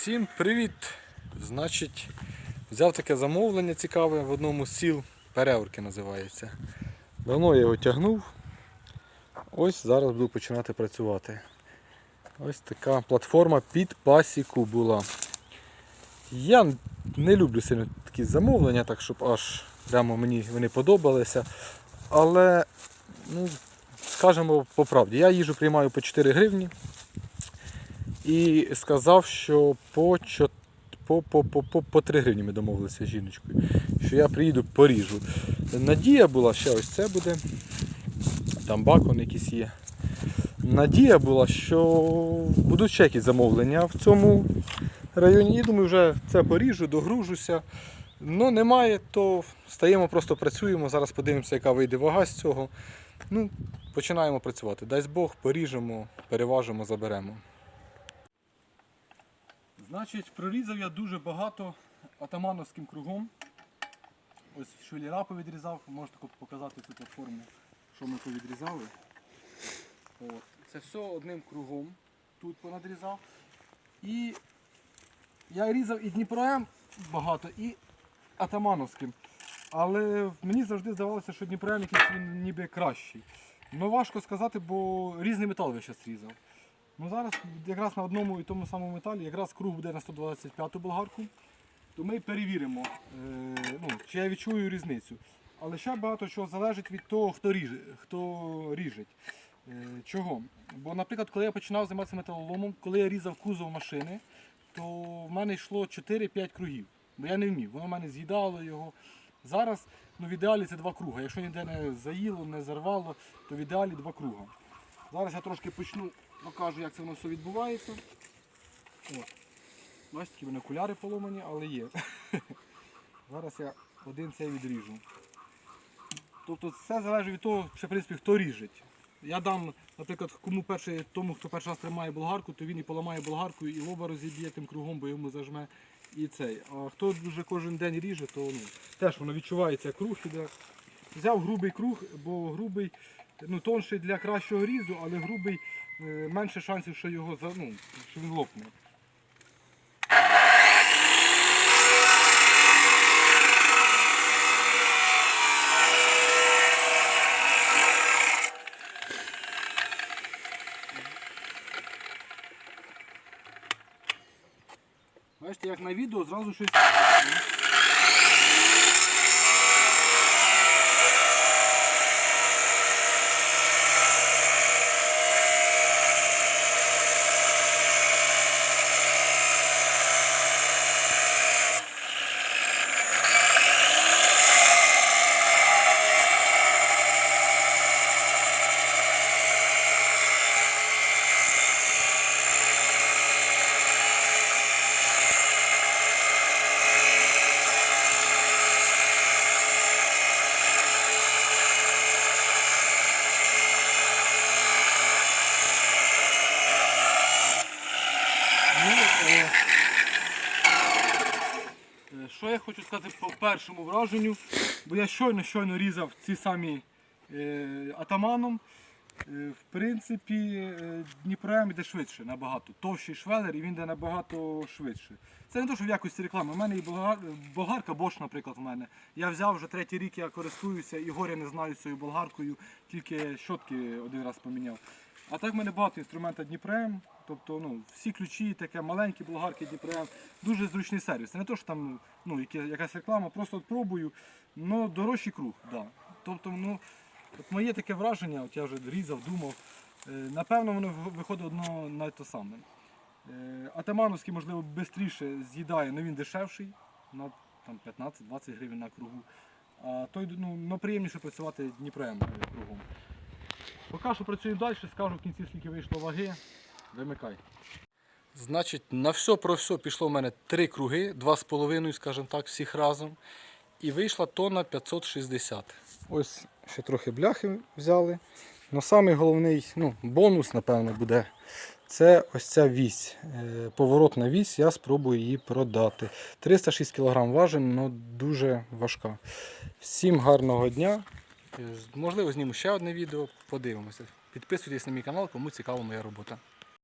Всім привіт! Значить, взяв таке замовлення цікаве в одному з сіл, Переорки називається. Давно я його тягнув. Ось зараз буду починати працювати. Ось така платформа під пасіку була. Я не люблю сильно такі замовлення, так щоб аж прямо мені вони подобалися. Але, ну, скажемо по правді, я їжу приймаю по 4 гривні і сказав, що по, по, по, по, по, по 3 гривні ми домовилися з жіночкою, що я приїду поріжу. Надія була, ще ось це буде. Там бакон якийсь є. Надія була, що будуть ще якісь замовлення в цьому районі. І думаю, вже це поріжу, догружуся. Ну, немає, то стаємо, просто працюємо. Зараз подивимося, яка вийде вага з цього. Ну, починаємо працювати. Дасть Бог, поріжемо, переважимо, заберемо. Значить, прорізав я дуже багато атамановським кругом. Ось швеліра повідрізав, можете показати цю платформу, що ми повідрізали. От. Це все одним кругом тут понадрізав. І я різав і Дніпром багато, і атамановським. Але мені завжди здавалося, що Дніпром якийсь він ніби кращий. Ну важко сказати, бо різний метал я зараз різав. Ну зараз якраз на одному і тому самому металі, якраз круг буде на 125-ту болгарку, то ми перевіримо, е, ну, чи я відчую різницю. Але ще багато чого залежить від того, хто ріже. Хто ріжить. Е, чого? Бо, наприклад, коли я починав займатися металоломом, коли я різав кузов машини, то в мене йшло 4-5 кругів. Бо я не вмів, воно в мене з'їдало його. Зараз ну, в ідеалі це два круга. Якщо ніде не заїло, не зарвало, то в ідеалі два круга. Зараз я трошки почну, покажу, як це воно все відбувається. От. Бачите, такі мене окуляри поломані, але є. Зараз я один цей відріжу. Тобто все залежить від того, що, в принципі, хто ріжить. Я дам, наприклад, кому перший, тому, хто перший раз тримає болгарку, то він і поламає болгарку, і лоба розіб'є тим кругом, бо йому зажме і цей. А хто вже кожен день ріже, то ну, теж воно відчувається круг іде. Взяв грубий круг, бо грубий ну, тонший для кращого різу, але грубий е, менше шансів, що його ну, що він лопне. Бачите, як на відео зразу щось. Ну, е, е, Що я хочу сказати по першому враженню, бо я щойно щойно різав ці самі е, атаманом. Е, в принципі, е, Дніпром йде швидше набагато. Товщий швелер і він йде набагато швидше. Це не те, що в якості реклами. У мене і болгарка Bosch, наприклад, у мене. Я взяв вже третій рік, я користуюся і горя не знаю з цією болгаркою, тільки щотки один раз поміняв. А так в мене багато інструмента Дніпрем, тобто ну, всі ключі, таке маленькі болгарки Дніпрем, дуже зручний сервіс. Це не те, що там ну, якась реклама, просто от пробую, але дорожчий круг. Да. Тобто, ну, от моє таке враження, от я вже різав, думав, е, напевно, воно виходить одно на те саме. Е, Атамановський, можливо, швидше з'їдає, але він дешевший, на 15-20 гривень на кругу. А той ну, ну, приємніше працювати Дніпром е, кругом. Поки що працюємо далі, скажу в кінці, скільки вийшло ваги. Вимикай. Значить, на все про все пішло в мене три круги, два з половиною, скажімо так, всіх разом. І вийшла тонна 560. Ось ще трохи бляхи взяли. Но самий головний ну, бонус, напевно, буде. Це ось ця вісь. Е, Поворотна вісь, я спробую її продати. 306 кг важен, але дуже важка. Всім гарного дня. Е, Можливо, зніму ще одне відео, подивимося. Підписуйтесь на мій канал, кому цікава моя робота.